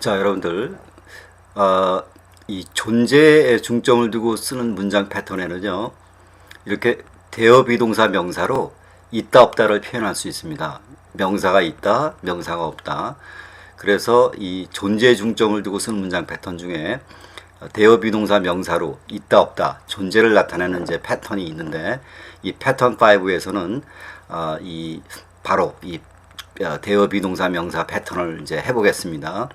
자, 여러분들, 어, 이 존재에 중점을 두고 쓰는 문장 패턴에는요, 이렇게 대어 비동사 명사로 있다 없다를 표현할 수 있습니다. 명사가 있다, 명사가 없다. 그래서 이 존재에 중점을 두고 쓰는 문장 패턴 중에 대어 비동사 명사로 있다 없다 존재를 나타내는 이제 패턴이 있는데 이 패턴 5에서는 어, 이 바로 이 어, 대어 비동사 명사 패턴을 이제 해보겠습니다.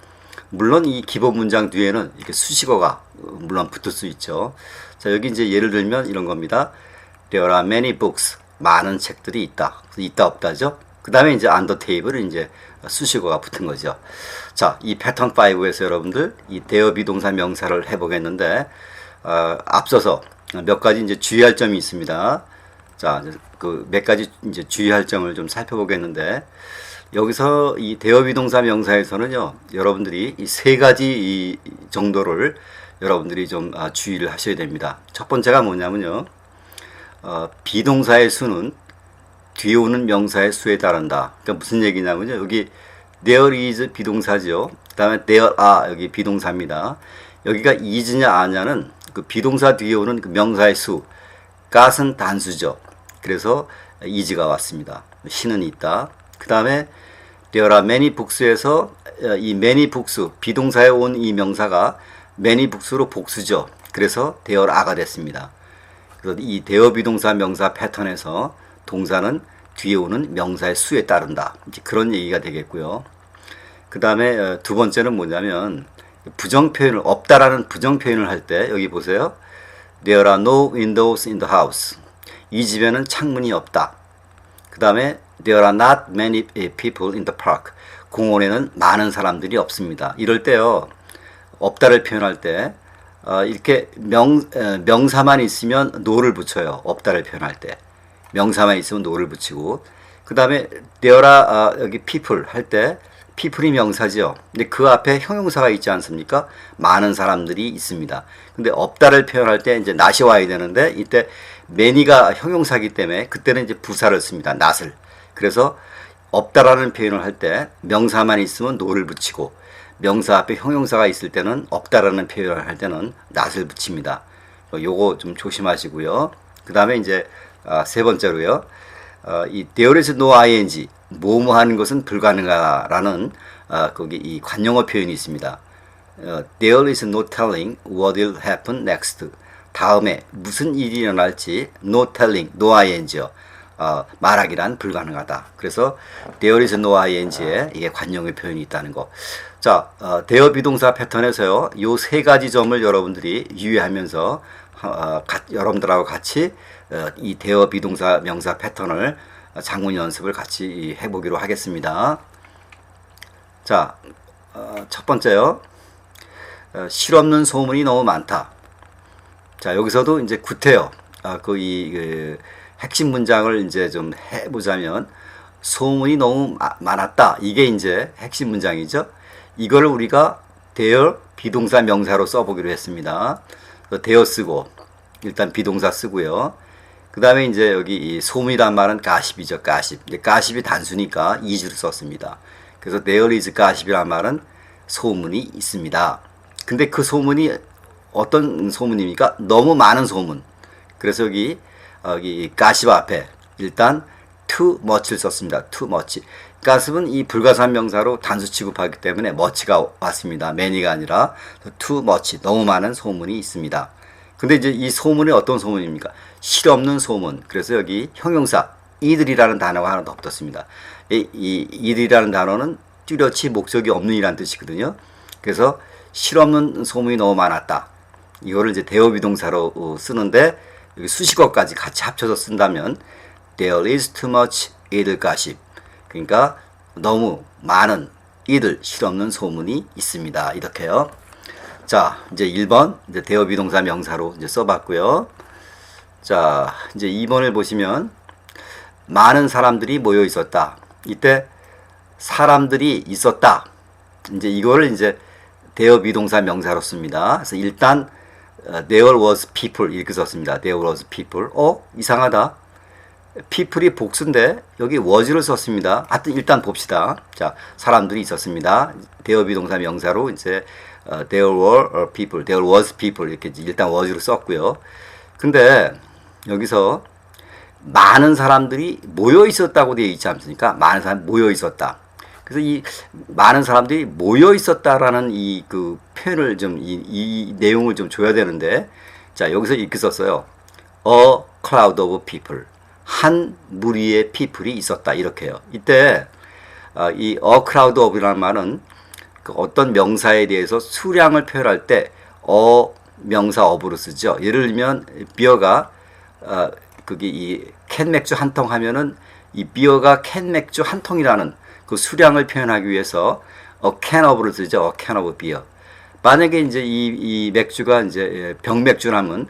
물론 이 기본 문장 뒤에는 이렇게 수식어가 어, 물론 붙을 수 있죠. 자 여기 이제 예를 들면 이런 겁니다. There are many books. 많은 책들이 있다. 있다 없다죠. 그 다음에 이제 under table은 이제 수식어가 붙은 거죠. 자, 이 패턴 5에서 여러분들 이 대어 비동사 명사를 해보겠는데 어, 앞서서 몇 가지 이제 주의할 점이 있습니다. 자, 그 몇 가지 이제 주의할 점을 좀 살펴보겠는데 여기서 이 대어 비동사 명사에서는요, 여러분들이 이 세 가지 이 정도를 여러분들이 좀 아, 주의를 하셔야 됩니다. 첫 번째가 뭐냐면요, 어, 비동사의 수는 뒤에 오는 명사의 수에 따른다. 그러니까 무슨 얘기냐면요, 여기 there is 비동사죠. 그다음에 there are 여기 비동사입니다. 여기가 is냐 아냐는 그 비동사 뒤에 오는 그 명사의 수, gat은 단수죠. 그래서 is가 왔습니다. 신은 있다. 그 다음에 are many books에서 어, 이 many books 비동사에 온 이 명사가 many books로 복수죠. 그래서 there are가 됐습니다. 그래서 이 대어 비동사 명사 패턴에서 동사는 뒤에 오는 명사의 수에 따른다. 이제 그런 얘기가 되겠고요. 그 다음에 어, 두 번째는 뭐냐면 부정 표현을 없다라는 부정 표현을 할 때 여기 보세요. There are no windows in the house. 이 집에는 창문이 없다. 그 다음에 There are not many people in the park. 공원에는 많은 사람들이 없습니다. 이럴 때요. 없다를 표현할 때 어, 이렇게 명, 에, 명사만 있으면 no를 붙여요. 없다를 표현할 때. 명사만 있으면 no를 붙이고 그 다음에 there are 아, 여기 people 할 때 people이 명사죠. 근데 그 앞에 형용사가 있지 않습니까? 많은 사람들이 있습니다. 근데 없다를 표현할 때 이제 not이 와야 되는데 이때 many가 형용사기 때문에 그때는 이제 부사를 씁니다. not을. 그래서 없다라는 표현을 할 때 명사만 있으면 no를 붙이고 명사 앞에 형용사가 있을 때는 없다라는 표현을 할 때는 not을 붙입니다. 어, 요거 좀 조심하시고요. 그 다음에 이제 아, 세 번째로요. 어, 이 there is no ing 뭐뭐 하는 것은 불가능하다라는 아, 거기 이 관용어 표현이 있습니다. 어, there is no telling what will happen next. 다음에 무슨 일이 일어날지 no telling, no ing요. 어, 말하기란 불가능하다. 그래서 there is no ing에 이게 관용의 표현이 있다는 거. 자, 어, 대어 비동사 패턴에서요. 요 세 가지 점을 여러분들이 유의하면서 어, 가, 여러분들하고 같이 어, 이 대어 비동사 명사 패턴을 장문 연습을 같이 해보기로 하겠습니다. 자, 어, 첫 번째요. 어, 실없는 소문이 너무 많다. 자, 여기서도 이제 구태여. 아, 그 이 그 핵심 문장을 이제 좀 해보자면 소문이 너무 마, 많았다. 이게 이제 핵심 문장이죠. 이거를 우리가 대여 비동사 명사로 써보기로 했습니다. 대여 쓰고 일단 비동사 쓰고요. 그 다음에 이제 여기 이 소문이란 말은 가십이죠. 가십. 이제 가십이 단수니까 이주를 썼습니다. 그래서 there is 가십이란 말은 소문이 있습니다. 근데 그 소문이 어떤 소문입니까? 너무 많은 소문. 그래서 여기 여기 가십 앞에 일단 too much를 썼습니다. too much. 가십은 이 불가산 명사로 단수 취급하기 때문에 much가 왔습니다. many가 아니라 too much. 너무 많은 소문이 있습니다. 근데 이제 이 소문이 어떤 소문입니까? 실없는 소문. 그래서 여기 형용사 이들이라는 단어가 하나 더 붙었습니다. 이, 이 이들이라는 단어는 뚜렷이 목적이 없는 이란 뜻이거든요. 그래서 실없는 소문이 너무 많았다. 이거를 이제 대어 비동사로 어, 쓰는데 여기 수식어까지 같이 합쳐서 쓴다면 there is too much idle gossip. 그러니까 너무 많은 이들 실없는 소문이 있습니다. 이렇게요. 자, 이제 1번 이제 대어 비동사 명사로 이제 써 봤고요. 자, 이제 2번을 보시면 많은 사람들이 모여 있었다. 이때 사람들이 있었다. 이제 이거를 이제 대어 비동사 명사로 씁니다. 그래서 일단 there was people 이렇게 썼습니다. there was people. 어? 이상하다. people이 복수인데 여기 was를 썼습니다. 하여튼 일단 봅시다. 자, 사람들이 있었습니다. 대어 비동사 명사로 이제 어, there were people, there was people 이렇게 일단 was를 썼고요. 근데 여기서 많은 사람들이 모여 있었다고 되어 있지 않습니까? 많은 사람이 모여 있었다. 그래서 이 많은 사람들이 모여 있었다라는 이 그 표현을 좀 이 이 내용을 좀 줘야 되는데 자 여기서 이렇게 썼어요. A crowd of people 한 무리의 people이 있었다 이렇게요. 이때 아, 이 a crowd of이라는 말은 그 어떤 명사에 대해서 수량을 표현할 때 어 명사 of로 쓰죠. 예를 들면 비어가 어, 그게 이 캔 맥주 한 통 하면은 이 비어가 캔 맥주 한 통이라는 그 수량을 표현하기 위해서 a can of를 쓰죠. a can of beer. 만약에 이제 이, 이 맥주가 이제 병맥주라면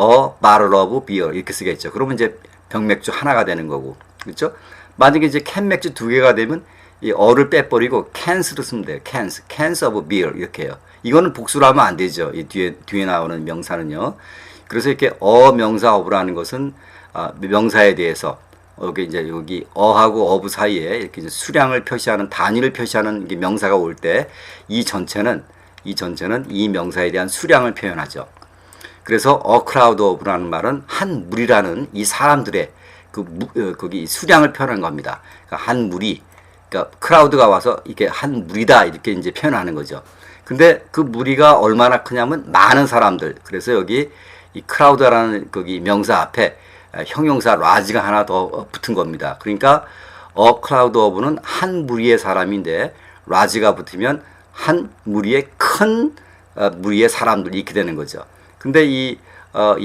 a bottle of beer 이렇게 쓰겠죠. 그러면 이제 병맥주 하나가 되는 거고, 그렇죠? 만약에 이제 캔 맥주 두 개가 되면 이 어를 빼버리고 cans로 쓰면 돼요. cans, cans of beer 이렇게 해요. 이거는 복수로 하면 안 되죠. 이 뒤에 뒤에 나오는 명사는요. 그래서 이렇게 어 명사 of라는 것은 아, 명사에 대해서 여기 이제 여기 어하고 어부 사이에 이렇게 수량을 표시하는 단위를 표시하는 명사가 올 때 이 전체는 이 전체는 이 명사에 대한 수량을 표현하죠. 그래서 a crowd of라는 말은 한 무리라는 이 사람들의 그 무, 어, 거기 수량을 표현한 겁니다. 그러니까 한 무리, 그러니까 크라우드가 와서 이게 한 무리다 이렇게 이제 표현하는 거죠. 근데 그 무리가 얼마나 크냐면 많은 사람들. 그래서 여기 이 크라우드라는 거기 명사 앞에 형용사 라지가 하나 더 붙은 겁니다. 그러니까 a crowd of는 한 무리의 사람인데 라지가 붙으면 한 무리의 큰 어, 무리의 사람들 이렇게 되는 거죠. 근데 이 어,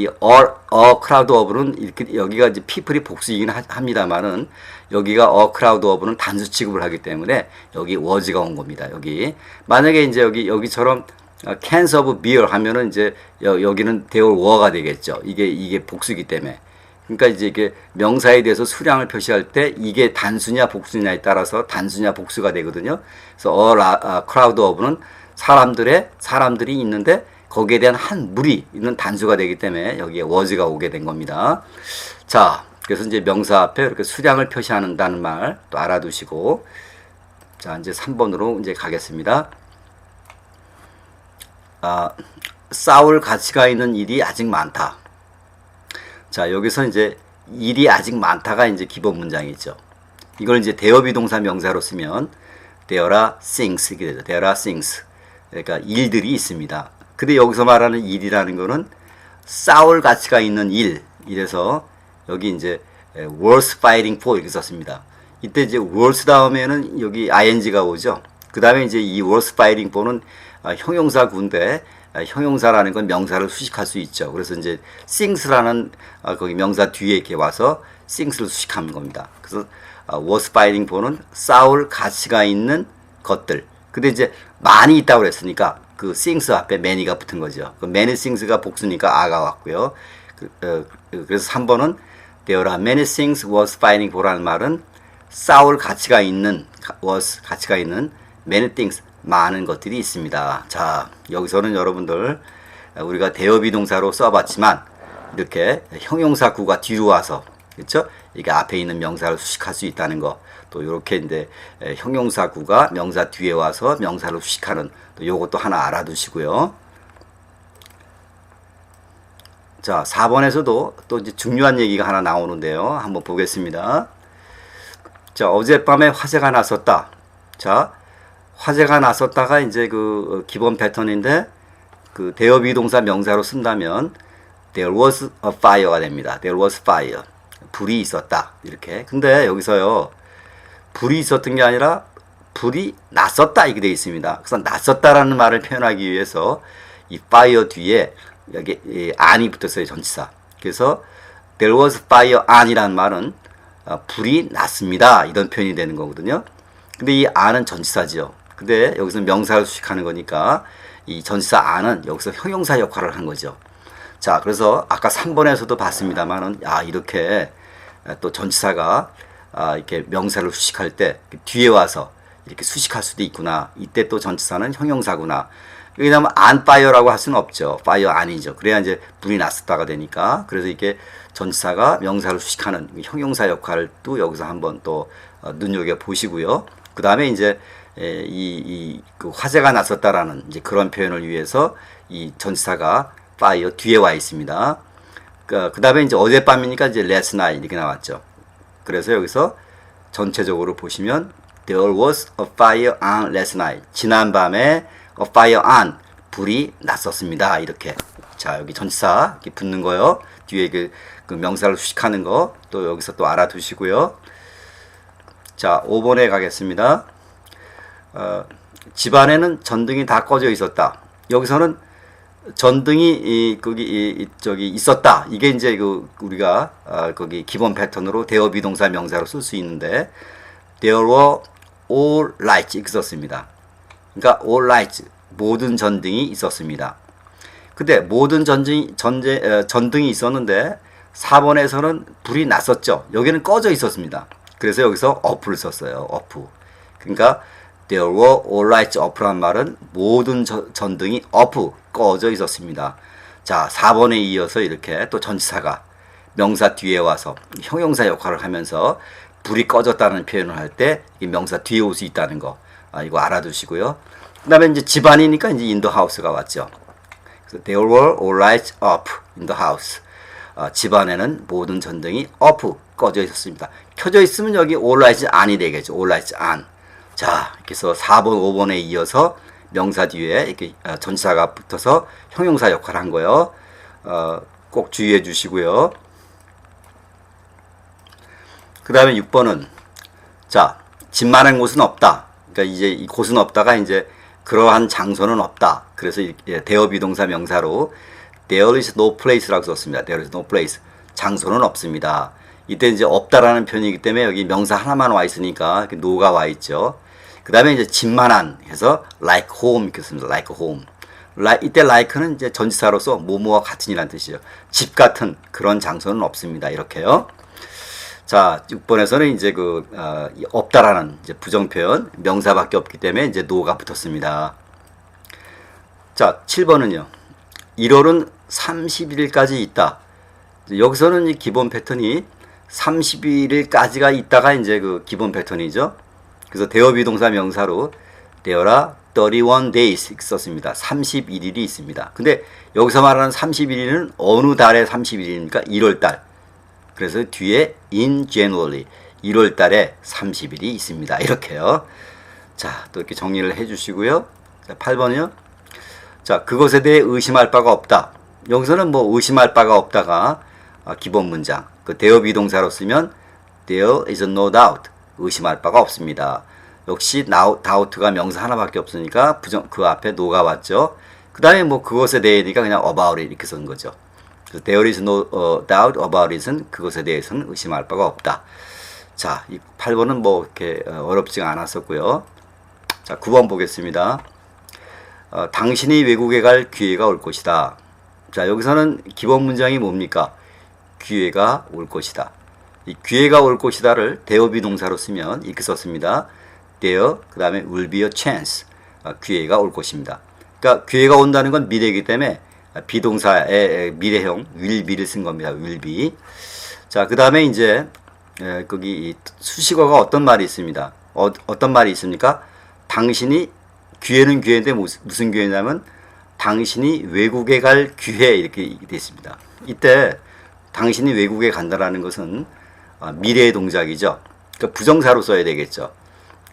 crowd of는 이렇게 여기가 이제 people이 복수이긴 하- 합니다만은 여기가 a crowd of는 단수 취급을 하기 때문에 여기 was가 온 겁니다. 여기 만약에 이제 여기 여기처럼 어, of beer 하면은 이제 여, 여기는 there were가 되겠죠. 이게 이게 복수이기 때문에. 그러니까 이제 이게 명사에 대해서 수량을 표시할 때 이게 단수냐 복수냐에 따라서 단수냐 복수가 되거든요. 그래서 a la- 아, crowd of는 사람들의 사람들이 있는데 거기에 대한 한 무리 있는 단수가 되기 때문에 여기에 was가 오게 된 겁니다. 자, 그래서 이제 명사 앞에 이렇게 수량을 표시한다는 말 또 알아두시고 자, 이제 3번으로 이제 가겠습니다. 아, 싸울 가치가 있는 일이 아직 많다. 자, 여기서 이제 일이 아직 많다가 이제 기본 문장이죠. 이걸 이제 대어비 동사 명사로 쓰면 there are things 이게 되죠. there are things. 그러니까 일들이 있습니다. 근데 여기서 말하는 일이라는 거는 싸울 가치가 있는 일. 이래서 여기 이제 worth fighting for 이렇게 썼습니다. 이때 이제 worth 다음에는 여기 ing가 오죠. 그 다음에 이제 이 worth fighting for는 아, 형용사 군데 아, 형용사라는 건 명사를 수식할 수 있죠. 그래서 이제 things라는 아, 거기 명사 뒤에 이렇게 와서 things를 수식하는 겁니다. 그래서 아, worth fighting for는 싸울 가치가 있는 것들. 근데 이제 많이 있다고 그랬으니까 그 things 앞에 many가 붙은 거죠. 그 many things가 복수니까 아가 왔고요. 그, 어, 그래서 3번은 there are many things worth fighting for라는 말은 싸울 가치가 있는 was 가치가 있는 many things 많은 것들이 있습니다. 자 여기서는 여러분들 우리가 대어 비동사로 써봤지만 이렇게 형용사 구가 뒤로 와서 그렇죠? 이게 앞에 있는 명사를 수식할 수 있다는 거. 또 이렇게 이제 에, 형용사 구가 명사 뒤에 와서 명사를 수식하는 또 요것도 하나 알아두시고요. 자, 4번에서도 또 이제 중요한 얘기가 하나 나오는데요. 한번 보겠습니다. 자, 어젯밤에 화재가 났었다. 자, 화재가 났었다가 이제 그 어, 기본 패턴인데 그 대어 비동사 명사로 쓴다면 there was a fire가 됩니다. there was fire. 불이 있었다. 이렇게. 근데 여기서요. 불이 있었던 게 아니라 불이 났었다 이게 되어 있습니다. 그래서 났었다라는 말을 표현하기 위해서 이 fire 뒤에 여기 이 안이 붙었어요 전치사. 그래서 there was fire on이라는 말은 어, 불이 났습니다 이런 표현이 되는 거거든요. 근데 이 안은 전치사지요. 근데 여기서 명사를 수식하는 거니까 이 전치사 안은 여기서 형용사 역할을 한 거죠. 자, 그래서 아까 3번에서도 봤습니다만은 아 이렇게 또 전치사가 아, 이렇게 명사를 수식할 때 뒤에 와서 이렇게 수식할 수도 있구나. 이때 또 전치사는 형용사구나. 왜냐하면 안 파이어라고 할 수는 없죠. 파이어 아니죠. 그래야 이제 불이 났었다가 되니까. 그래서 이게 전치사가 명사를 수식하는 형용사 역할을 또 여기서 한번 또 어, 눈여겨 보시고요. 그 다음에 이제 에, 이, 이, 그 화재가 났었다라는 이제 그런 표현을 위해서 이 전치사가 fire 뒤에 와 있습니다. 그, 그 다음에 이제 어젯밤이니까 이제 last night 이렇게 나왔죠. 그래서 여기서 전체적으로 보시면 there was a fire on last night. 지난 밤에 a fire on 불이 났었습니다. 이렇게. 자, 여기 전치사 이렇게 붙는 거요. 뒤에 그, 그 명사를 수식하는 거 또 여기서 또 알아두시고요. 자, 5번에 가겠습니다. 어, 집안에는 전등이 다 꺼져 있었다. 여기서는 전등이 이 거기 이, 이 저기 있었다. 이게 이제 그 우리가 아, 거기 기본 패턴으로 대어 비동사 명사로 쓸 수 있는데 there were all lights 썼습니다. 그러니까 all lights 모든 전등이 있었습니다. 근데 모든 전등이 전제 어, 전등이 있었는데 4번에서는 불이 났었죠. 여기는 꺼져 있었습니다. 그래서 여기서 off를 썼어요. off. 그러니까 all lights off란 말은 모든 저- 전등이 off 꺼져 있었습니다. 자, 4번에 이어서 이렇게 또 전치사가 명사 뒤에 와서 형용사 역할을 하면서 불이 꺼졌다는 표현을 할때이 명사 뒤에 올 수 있다는 거 아, 이거 알아두시고요. 그 다음에 이제 집안이니까 이제 house가 왔죠. 그래서 there were all lights up in the house. 아, 집안에는 모든 전등이 off 꺼져 있었습니다. 켜져 있으면 여기 all lights on이 되겠죠. all lights on. 자, 이렇게 해서 4번, 5번에 이어서 명사 뒤에 이렇게 어, 전치사가 붙어서 형용사 역할을 한 거예요. 어, 꼭 주의해 주시고요. 그 다음에 6번은 자, 집 많은 곳은 없다. 그러니까 이제 이 곳은 없다가 이제 그러한 장소는 없다. 그래서 이- 예, 대어 비동사 명사로 there is no place라고 썼습니다. there is no place. 장소는 없습니다. 이때 이제 없다라는 표현이기 때문에 여기 명사 하나만 와 있으니까 no가 와 있죠. 그 다음에 이제 집만한 해서 like home 이렇게 씁니다. like home. like, 이때 like는 이제 전치사로서 뭐뭐와 같은이라는 뜻이죠. 집 같은 그런 장소는 없습니다. 이렇게요. 자, 6번에서는 이제 그, 어, 이 없다라는 이제 부정표현, 명사밖에 없기 때문에 이제 노가 붙었습니다. 자, 7번은요. 1월은 31일까지 있다. 여기서는 이 기본 패턴이 31일까지가 있다가 이제 그 기본 패턴이죠. 그래서 대어 비동사 명사로 되어라 31 days 썼습니다. 31일이 있습니다. 근데 여기서 말하는 31일은 어느 달의 31일입니까? 1월 달. 그래서 뒤에 in January 1월 달에 30일이 있습니다. 이렇게요. 자, 또 이렇게 정리를 해 주시고요. 자, 8번이요. 자, 그것에 대해 의심할 바가 없다. 여기서는 뭐 의심할 바가 없다가 아, 기본 문장. 그 대어 비동사로 쓰면 there is no doubt. 의심할 바가 없습니다. 역시 doubt가 명사 하나밖에 없으니까 부정 그 앞에 no가 왔죠. 그 다음에 뭐 그것에 대해니까 그냥 about it 이렇게 쓴 거죠. 그래서 there is no 어, doubt about it은 그것에 대해서는 의심할 바가 없다. 자, 이 8번은 뭐 이렇게 어, 어렵지가 않았었고요. 자, 9번 보겠습니다. 어, 당신이 외국에 갈 기회가 올 것이다. 자, 여기서는 기본 문장이 뭡니까? 기회가 올 것이다. 이 기회가 올 것이다를 대어 비 동사로 쓰면 이렇게 썼습니다. there, 그 다음에 will be a chance. 아, 기회가 올 것입니다. 그러니까 기회가 온다는 건 미래이기 때문에 아, 비동사의 미래형 will be를 쓴 겁니다. will be. 자, 그 다음에 이제 에, 거기 이 수식어가 어떤 말이 있습니다. 어, 어떤 말이 있습니까? 당신이 기회는 기회인데 무슨 기회냐면 당신이 외국에 갈 기회 이렇게 돼 있습니다. 이때 당신이 외국에 간다라는 것은 아, 미래의 동작이죠. 그러니까 부정사로 써야 되겠죠.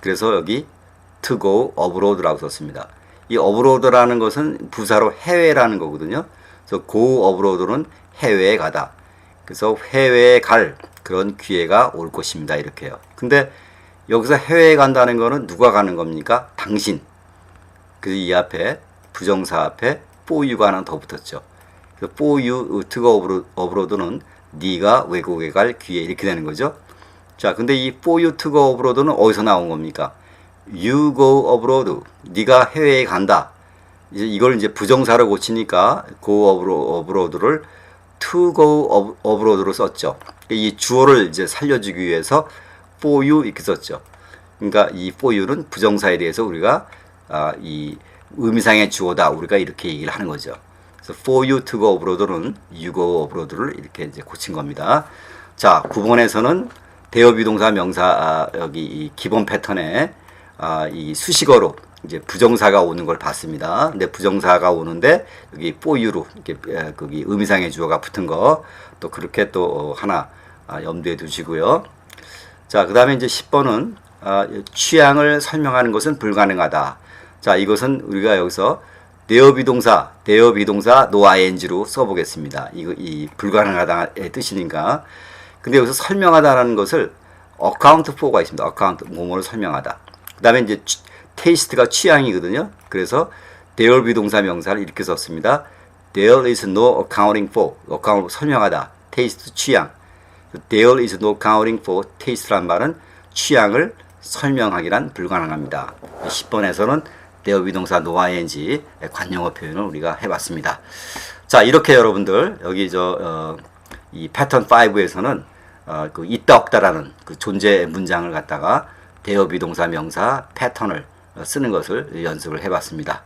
그래서 여기 to go abroad라고 썼습니다. 이 abroad라는 것은 부사로 해외라는 거거든요. 그래서 go abroad는 해외에 가다. 그래서 해외에 갈 그런 기회가 올 것입니다. 이렇게요. 근데 여기서 해외에 간다는 거는 누가 가는 겁니까? 당신. 그래서 이 앞에 부정사 앞에 for you가 하나 더 붙었죠. 그래서 for you to go abroad는 네가 외국에 갈 기회 이렇게 되는 거죠. 자, 근데 이 for you to go abroad는 어디서 나온 겁니까? you go abroad. 네가 해외에 간다. 이제 이걸 이제 부정사로 고치니까 go abroad를 to go abroad로 썼죠. 이 주어를 이제 살려주기 위해서 for you 이렇게 썼죠. 그러니까 이 for you는 부정사에 대해서 우리가 아, 이 의미상의 주어다 우리가 이렇게 얘기를 하는 거죠. For you to go abroad는 you go abroad를 이렇게 이제 고친 겁니다. 자, 9번에서는 대여 비동사 명사 아, 여기 이 기본 패턴에 아, 이 수식어로 이제 부정사가 오는 걸 봤습니다. 근데 부정사가 오는데 여기 for you로 이렇게 에, 거기 의미상의 주어가 붙은 거 또 그렇게 또 어, 하나 아, 염두에 두시고요. 자, 그 다음에 이제 10번은 아, 취향을 설명하는 것은 불가능하다. 자, 이것은 우리가 여기서 대어 비동사, 대어 비동사 no ing로 써보겠습니다. 이거 이 불가능하다의 뜻이니까. 근데 여기서 설명하다라는 것을 account for가 있습니다. account 뭐뭐를 설명하다. 그다음에 이제 취- taste가 취향이거든요. 그래서 대어 비동사 명사를 이렇게 썼습니다. There is no accounting for. account 설명하다. taste 취향. There is no accounting for taste란 말은 취향을 설명하기란 불가능합니다. 10번에서는 대어 비동사 no ing 관용어 표현을 우리가 해봤습니다. 자 이렇게 여러분들 여기 저 어, 이 패턴 5에서는 어, 그 있다 없다라는 그 존재 문장을 갖다가 대어 비동사 명사 패턴을 어, 쓰는 것을 연습을 해봤습니다.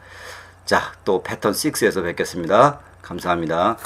자 또 패턴 6에서 뵙겠습니다. 감사합니다.